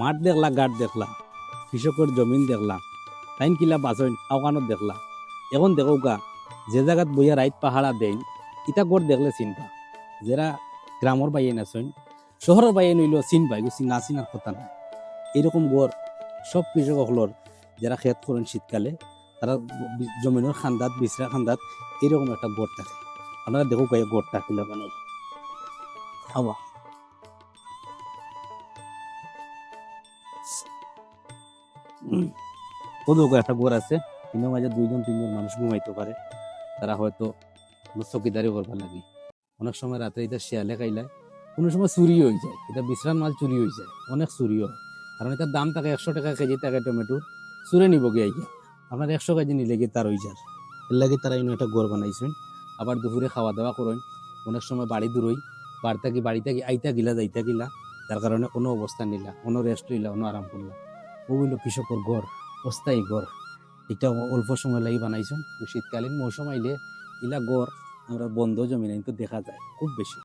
মাঠ দেখলা গাঠ দেখলা কৃষকের জমিন দেখলা তাইন কিলা বাসইন আওকানত দেখলা। এখন দেখো গা, যে জায়গাত বইয়া রাইত পাহাড়া দেন ইটা গড় দেখলে চিনবা যারা গ্রামর বাইয়ে নাচইন শহরের বাইয়ে নইলেও চিন পাই গেছি না চিনার কথা নাই। এরকম গড় সব কৃষকসকলের যারা খেত করেন শীতকালে তারা জমিনের খান্দাত বিচরা খান্দাত এরকম একটা গড় থাকে। আপনারা দেখো গায়ে গড়টা কিলা বানাই হাওয়া ওদের একটা গড় আছে। মাঝে দুইজন তিনজন মানুষ ঘুমাইতে পারে। তারা হয়তো চকিদারি করবার লাগে। অনেক সময় রাত্রে এটা শিয়ালে কোনো সময় চুরি হয়ে যায়। এটা বিশ্রাম মাল চুরি হয়ে যায়। অনেক চুরি হয়। কারণ এটার দাম থাকে একশো টাকা কেজি থাকে টমেটোর চুরে নিব গিয়ে আইয়া। আপনার একশো কেজি নিলে গিয়ে তার হয়ে যার। এর লাগে তারা ইনো একটা গড় বানাইছেন। আবার দুপুরে খাওয়া দাওয়া করেন। অনেক সময় বাড়ি দূরই বাড়ি থাকি বাড়ি থাকি আইতা গিলা, যাইতা গিলা। যার কারণে কোনো অবস্থা নিলা, কোনো রেস্ট নিলা, কোনো আরাম করলা। ওগুলো কৃষকর গড় অস্থায়ী গড় এটা অল্প সময় লাগি বানাইছেন। শীতকালীন মৌসুম আইলে ইলা গড় আমরা বন্ধ জমি কিন্তু দেখা যায়, খুব বেশি।